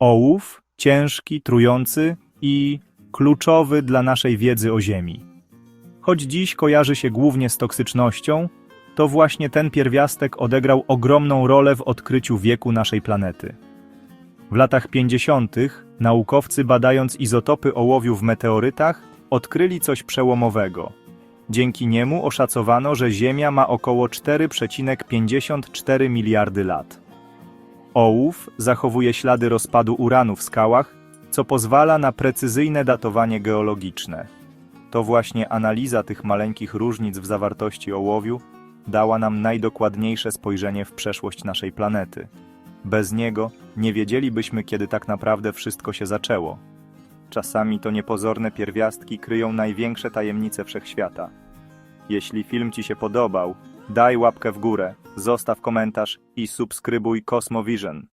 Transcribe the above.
Ołów, ciężki, trujący i kluczowy dla naszej wiedzy o Ziemi. Choć dziś kojarzy się głównie z toksycznością, to właśnie ten pierwiastek odegrał ogromną rolę w odkryciu wieku naszej planety. W latach 50. naukowcy badając izotopy ołowiu w meteorytach odkryli coś przełomowego. Dzięki niemu oszacowano, że Ziemia ma około 4,54 miliardy lat. Ołów zachowuje ślady rozpadu uranu w skałach, co pozwala na precyzyjne datowanie geologiczne. To właśnie analiza tych maleńkich różnic w zawartości ołowiu dała nam najdokładniejsze spojrzenie w przeszłość naszej planety. Bez niego nie wiedzielibyśmy, kiedy tak naprawdę wszystko się zaczęło. Czasami to niepozorne pierwiastki kryją największe tajemnice wszechświata. Jeśli film Ci się podobał, daj łapkę w górę, zostaw komentarz i subskrybuj Cosmovision.